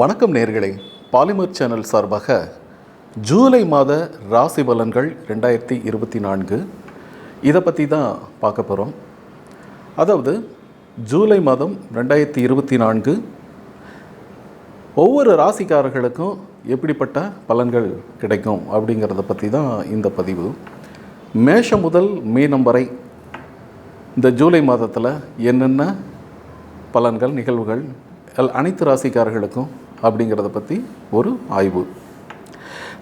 வணக்கம் நேர்களே. Polymer channel சார்பாக ஜூலை மாத ராசி பலன்கள் ரெண்டாயிரத்தி இருபத்தி நான்கு. இதை பற்றி தான் பார்க்க போகிறோம் அதாவது ஜூலை மாதம் ரெண்டாயிரத்தி இருபத்தி நான்கு. ஒவ்வொரு ராசிக்காரர்களுக்கும் எப்படிப்பட்ட பலன்கள் கிடைக்கும் அப்படிங்கிறத பற்றி தான் இந்த பதிவு. மேஷம் முதல் மீனம் வரை இந்த ஜூலை மாதத்தில் என்னென்ன பலன்கள் நிகழ்வுகள் எல் அனைத்து ராசிக்காரர்களுக்கும் அப்படிங்கிறத பற்றி ஒரு ஆய்வு.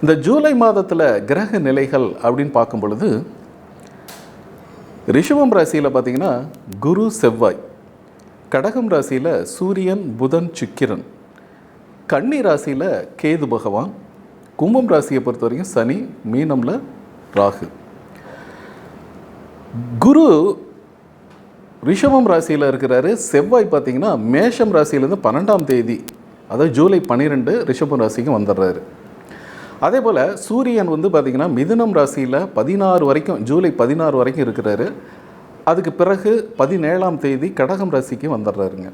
இந்த ஜூலை மாதத்தில் கிரக நிலைகள் அப்படின்னு பார்க்கும் பொழுது ரிஷபம் ராசியில் பார்த்தீங்கன்னா குரு செவ்வாய். கடகம் ராசியில் சூரியன் புதன் சுக்கிரன். கன்னி ராசியில் கேது பகவான். கும்பம் ராசியை பொறுத்த வரைக்கும் சனி மீனமில் ராகு. குரு ரிஷபம் ராசியில் இருக்கிறாரு. செவ்வாய் பார்த்தீங்கன்னா மேஷம் ராசியிலேருந்து பன்னெண்டாம் தேதி அதாவது ஜூலை பன்னிரெண்டு ரிஷபம் ராசிக்கு வந்துடுறாரு. அதே போல் சூரியன் வந்து பார்த்திங்கன்னா மிதுனம் ராசியில் பதினாறு வரைக்கும் ஜூலை பதினாறு வரைக்கும் இருக்கிறாரு. அதுக்கு பிறகு பதினேழாம் தேதி கடகம் ராசிக்கு வந்துடுறாருங்க.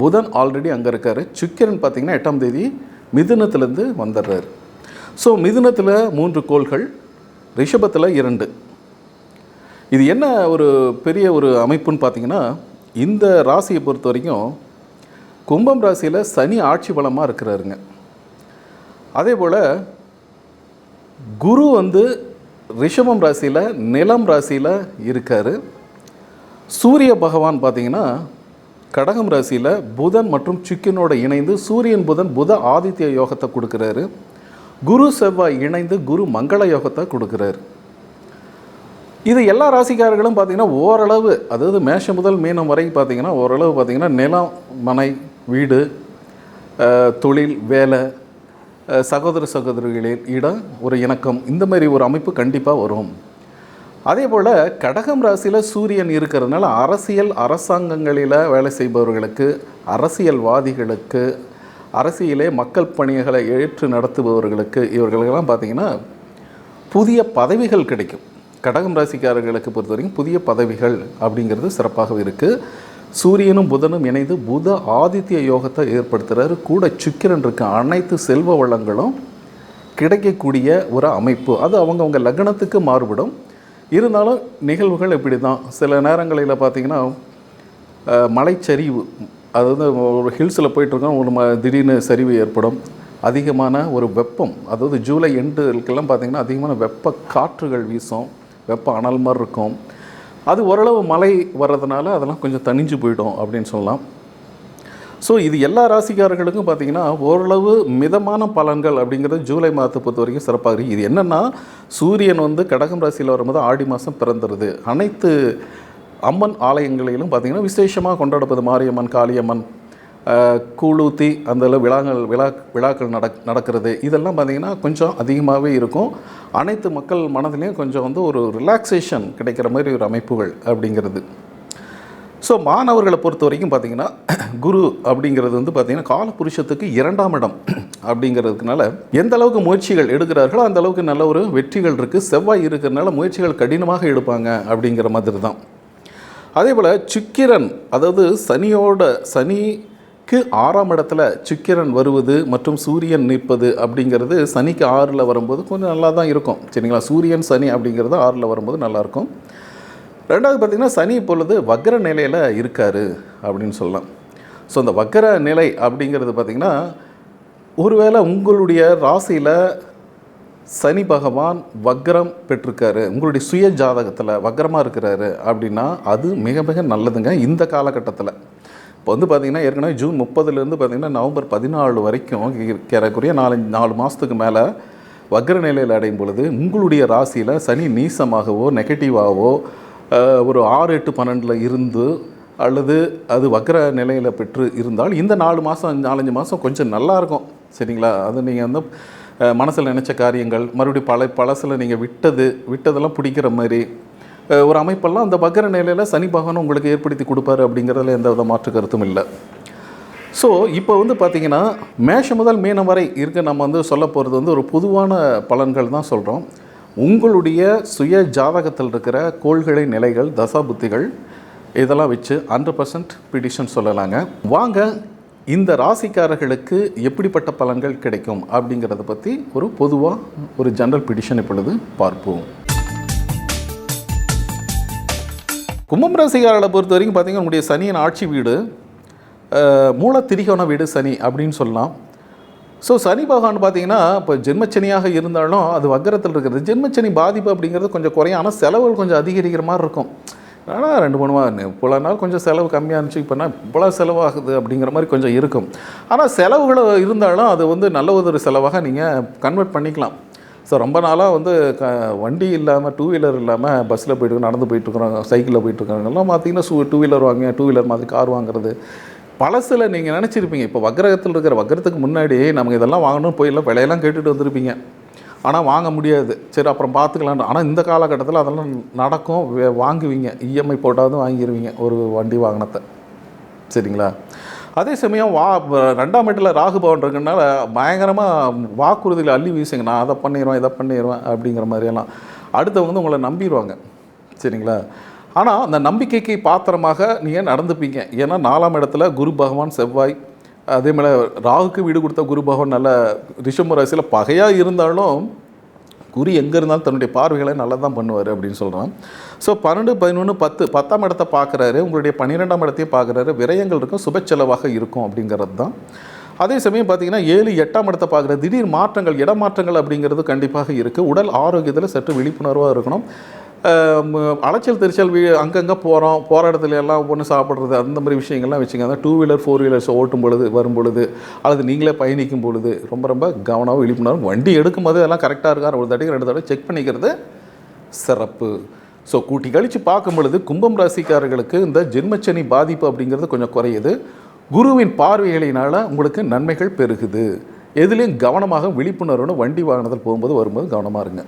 புதன் ஆல்ரெடி அங்கே இருக்கார். சுக்கிரன் பார்த்திங்கன்னா எட்டாம் தேதி மிதுனத்துலேருந்து வந்துடுறாரு. ஸோ மிதுனத்தில் மூன்று கோள்கள் ரிஷபத்தில் இரண்டு. இது என்ன ஒரு பெரிய ஒரு அமைப்புன்னு பார்த்தீங்கன்னா இந்த ராசியை பொறுத்த வரைக்கும் கும்பம் ராசியில் சனி ஆட்சி பலமாக இருக்கிறாருங்க. அதே போல் குரு வந்து ரிஷபம் ராசியில் நிலம் ராசியில் இருக்கார். சூரிய பகவான் பார்த்தீங்கன்னா கடகம் ராசியில் புதன் மற்றும் சுக்கினோட இணைந்து சூரியன் புதன் புத ஆதித்ய யோகத்தை கொடுக்குறாரு. குரு செவ்வாய் இணைந்து குரு மங்கள யோகத்தை கொடுக்குறாரு. இது எல்லா ராசிக்காரர்களும் பார்த்தீங்கன்னா ஓரளவு அதாவது மேஷம் முதல் மீனம் வரை பார்த்திங்கன்னா ஓரளவு பார்த்தீங்கன்னா நிலம் மனை வீடு தொழில் வேலை சகோதர சகோதரிகளில் இடம் ஒரு இணக்கம் இந்த மாதிரி ஒரு அமைப்பு கண்டிப்பாக வரும். அதே போல் கடகம் ராசியில் சூரியன் இருக்கிறதுனால அரசியல் அரசாங்கங்களில் வேலை செய்பவர்களுக்கு அரசியல்வாதிகளுக்கு அரசியலே மக்கள் பணிகளை ஏற்று நடத்துபவர்களுக்கு இவர்களுக்கெல்லாம் பார்த்திங்கன்னா புதிய பதவிகள் கிடைக்கும். கடகம் ராசிக்காரர்களுக்கு பொறுத்த வரைக்கும் புதிய பதவிகள் அப்படிங்கிறது சிறப்பாக இருக்குது சூரியனும் புதனும் இணைந்து புத ஆதித்ய யோகத்தை ஏற்படுத்துகிறாரு கூட சுக்கிரன் இருக்க அனைத்து செல்வ வளங்களும் கிடைக்கக்கூடிய ஒரு அமைப்பு. அது அவங்கவுங்க லக்னத்துக்கு மாறுபடும். இருந்தாலும் நிகழ்வுகள் இப்படி தான் சில நேரங்களில் பார்த்திங்கன்னா மலைச்சரிவு. அதாவது ஒரு ஹில்ஸில் போயிட்டுருக்கோம் ஒரு ம திடீர்னு சரிவு ஏற்படும். அதிகமான ஒரு வெப்பம். அதாவது ஜூலை எண்டுக்கெல்லாம் பார்த்திங்கன்னா அதிகமான வெப்ப காற்றுகள் வீசும். வெப்ப அனல் மாதிரி இருக்கும். அது ஓரளவு மழை வர்றதுனால அதெல்லாம் கொஞ்சம் தணிஞ்சு போயிடும் அப்படின்னு சொல்லலாம். ஸோ இது எல்லா ராசிக்காரர்களுக்கும் பார்த்திங்கன்னா ஓரளவு மிதமான பலன்கள் அப்படிங்கிறது ஜூலை மாதத்தை பொறுத்த வரைக்கும் சிறப்பாக இருக்குது இது என்னென்னா சூரியன் வந்து கடகம் ராசியில் வரும்போது ஆடி மாதம் பிறந்துருது. அனைத்து அம்மன் ஆலயங்களிலும் பார்த்திங்கன்னா விசேஷமாக கொண்டாடப்பது மாரியம்மன் காளியம்மன் கூழூத்தி அந்த அளவு விழா விழாக்கள் நடக் நடக்கிறது. இதெல்லாம் பார்த்திங்கன்னா கொஞ்சம் அதிகமாகவே இருக்கும். அனைத்து மக்கள் மனதிலையும் கொஞ்சம் வந்து ஒரு ரிலாக்ஸேஷன் கிடைக்கிற மாதிரி ஒரு அமைப்புகள் அப்படிங்கிறது. ஸோ மாணவர்களை பொறுத்த வரைக்கும் பார்த்தீங்கன்னா குரு அப்படிங்கிறது வந்து பார்த்திங்கன்னா காலபுருஷத்துக்கு இரண்டாம் இடம் அப்படிங்கிறதுனால எந்த அளவுக்கு முயற்சிகள் எடுக்கிறார்களோ அந்த அளவுக்கு நல்ல ஒரு வெற்றிகள் இருக்குது செவ்வாய் இருக்கிறதுனால முயற்சிகள் கடினமாக எடுப்பாங்க அப்படிங்கிற மாதிரி தான் அதே போல் சுக்கிரன் அதாவது சனியோட சனி சனிக்கு ஆறாம் இடத்துல சுக்கிரன் வருவது மற்றும் சூரியன் நிற்பது அப்படிங்கிறது சனிக்கு ஆறில் வரும்போது கொஞ்சம் நல்லா தான் இருக்கும். சரிங்களா? சூரியன் சனி அப்படிங்கிறது ஆறில் வரும்போது நல்லாயிருக்கும். ரெண்டாவது பார்த்திங்கன்னா சனி இப்பொழுது வக்ர நிலையில் இருக்கார் அப்படின்னு சொல்லலாம். ஸோ அந்த வக்ர நிலை அப்படிங்கிறது பார்த்திங்கன்னா ஒருவேளை உங்களுடைய ராசியில் சனி பகவான் வக்ரம் பெற்றிருக்காரு உங்களுடைய சுய ஜாதகத்தில் வக்ரமாக இருக்கிறாரு அப்படின்னா அது மிக மிக நல்லதுங்க இந்த காலகட்டத்தில். இப்போ வந்து பார்த்திங்கன்னா ஏற்கனவே ஜூன் முப்பதுலேருந்து பார்த்திங்கன்னா நவம்பர் பதினாலு வரைக்கும் ஏறக்குறைய நாலு நாலு மாதத்துக்கு மேலே வக்ர நிலையில் அடையும் பொழுது உங்களுடைய ராசியில் சனி நீசமாகவோ நெகட்டிவாகவோ ஒரு ஆறு எட்டு பன்னெண்டில் இருந்து அல்லது அது வக்ர நிலையில் பெற்று இருந்தால் இந்த நாலு மாதம் நாலஞ்சு மாதம் கொஞ்சம் நல்லா இருக்கும். சரிங்களா? அது நீங்கள் வந்து மனசில் நினச்ச காரியங்கள் மறுபடியும் பல பழசில் நீங்கள் விட்டது விட்டதெல்லாம் பிடிக்கிற மாதிரி ஒரு அமைப்பெல்லாம் அந்த வக்ர நிலையில் சனி பகவான் உங்களுக்கு ஏற்படுத்தி கொடுப்பாரு அப்படிங்கிறதுல எந்த வித மாற்று கருத்தும் இல்லை. ஸோ இப்போ வந்து பார்த்தீங்கன்னா மேஷம் முதல் மீனம் வரை இருக்க நம்ம வந்து சொல்ல போகிறது வந்து ஒரு பொதுவான பலன்கள் தான் சொல்கிறோம் உங்களுடைய சுய ஜாதகத்தில் இருக்கிற கோள்களை நிலைகள் தசா புத்திகள் இதெல்லாம் வச்சு ஹண்ட்ரட் பர்சன்ட் பிடிஷன் சொல்லலாங்க. வாங்க இந்த ராசிக்காரர்களுக்கு எப்படிப்பட்ட பலன்கள் கிடைக்கும் அப்படிங்கிறத பற்றி ஒரு பொதுவாக ஒரு ஜென்ரல் பிடிஷன் இப்பொழுது பார்ப்போம். கும்பம் ராசிக்காரர்களை பொறுத்த வரைக்கும் பார்த்தீங்கன்னா உங்களுடைய சனியின் ஆட்சி வீடு மூல திரிகோண வீடு சனி அப்படின்னு சொல்லலாம். ஸோ சனி பகவான் பார்த்தீங்கன்னா இப்போ ஜென்மச்சனியாக இருந்தாலும் அது வக்கரத்தில் இருக்கிறது. ஜென்மச்சனி பாதிப்பு அப்படிங்கிறது கொஞ்சம் குறையும். ஆனால் செலவுகள் கொஞ்சம் அதிகரிக்கிற மாதிரி இருக்கும். ஆனால் ரெண்டு மூணு மா- இவ்வளோ நாள் கொஞ்சம் செலவு கம்மியாக இருந்துச்சு. இப்போனா இவ்வளோ செலவாகுது அப்படிங்கிற மாதிரி கொஞ்சம் இருக்கும். ஆனால் செலவுகள் இருந்தாலும் அது வந்து நல்ல ஒரு செலவாக நீங்கள் கன்வெர்ட் பண்ணிக்கலாம். ஸோ ரொம்ப நாளாக வந்து க வண்டி இல்லாமல் டூ வீலர் இல்லாமல் பஸ்ஸில் போயிட்டு நடந்து போயிட்டுருக்குறாங்க சைக்கிளில் போயிட்டுருக்காங்கலாம் பார்த்தீங்கன்னா சூ டூ வீலர் வாங்க டூ வீலர் மாதிரி கார் வாங்குறது. பழசில் நீங்கள் நினச்சிருப்பீங்க இப்போ வக்கரகத்தில் இருக்கிற வக்கரத்துக்கு முன்னாடி நமக்கு இதெல்லாம் வாங்கணும் போய் எல்லாம் விலையெல்லாம் கேட்டுட்டு வந்திருப்பீங்க. ஆனால் வாங்க முடியாது. சரி அப்புறம் பார்த்துக்கலாம் ஆனால் இந்த காலகட்டத்தில் அதெல்லாம் நடக்கும் வே- வாங்குவீங்க. இஎம்ஐ போட்டாவது வாங்கிடுவீங்க ஒரு வண்டி வாங்கினத்தை சரிங்களா? அதே சமயம் வா ரெண்டாம் இடத்துல ராகு பவன் இருக்கனால பயங்கரமாக வாக்குறுதியில் அள்ளி வீசுங்க. நான் அதை பண்ணிடுவேன் இதை பண்ணிடுவேன் அப்படிங்கிற மாதிரியெல்லாம். அடுத்தவங்க வந்து உங்களை நம்பிடுவாங்க சரிங்களா? ஆனால் அந்த நம்பிக்கைக்கு பாத்திரமாக நீங்கள் நடந்துப்பீங்க. ஏன்னா நாலாம் இடத்துல குரு பகவான் செவ்வாய் அதே மாதிரி ராகுக்கு வீடு கொடுத்த குரு பகவான் நல்ல ரிஷப ராசியில் பகையாக இருந்தாலும் குரு எங்கே இருந்தாலும் தன்னுடைய பார்வைகளை நல்லா தான் பண்ணுவார் அப்படின்னு சொல்கிறான் ஸோ பன்னெண்டு பதினொன்று பத்து பத்தாம் இடத்தை பார்க்குறாரு. உங்களுடைய பன்னிரெண்டாம் இடத்தையும் பார்க்குறாரு. விரயங்கள் இருக்கும் சுப செலவாக இருக்கும் அப்படிங்கிறது தான் அதே சமயம் பார்த்தீங்கன்னா ஏழு எட்டாம் இடத்தை பார்க்குற திடீர் மாற்றங்கள் இடமாற்றங்கள் அப்படிங்கிறது கண்டிப்பாக இருக்குது உடல் ஆரோக்கியத்தில் சற்று விழிப்புணர்வாக இருக்கணும். அலைச்சல் தெரிச்சல் வீ அங்கங்கே போகிறோம் போகிற இடத்துல எல்லாம் ஒன்று சாப்பிட்றது அந்த மாதிரி விஷயங்கள்லாம் வச்சுக்கோங்க. டூ வீலர் ஃபோர் வீலர்ஸ் ஓட்டும் பொழுது வரும் பொழுது அல்லது நீங்களே பயணிக்கும் பொழுது ரொம்ப ரொம்ப கவனமாக விழிப்புணர்வு வண்டி எடுக்கும் போது அதெல்லாம் கரெக்டாக இருக்கார் ஒரு தடவை ரெண்டு தடவை செக் பண்ணிக்கிறது சிறப்பு. ஸோ கூட்டி கழித்து பார்க்கும் பொழுது கும்பம் ராசிக்காரர்களுக்கு இந்த ஜென்மச்சனி பாதிப்பு அப்படிங்கிறது கொஞ்சம் குறையுது. குருவின் பார்வைகளினால் உங்களுக்கு நன்மைகள் பெருகுது. எதுலேயும் கவனமாக விழிப்புணர்வுன்னு வண்டி வாகனத்தில் போகும்போது வரும்போது கவனமாக இருங்க.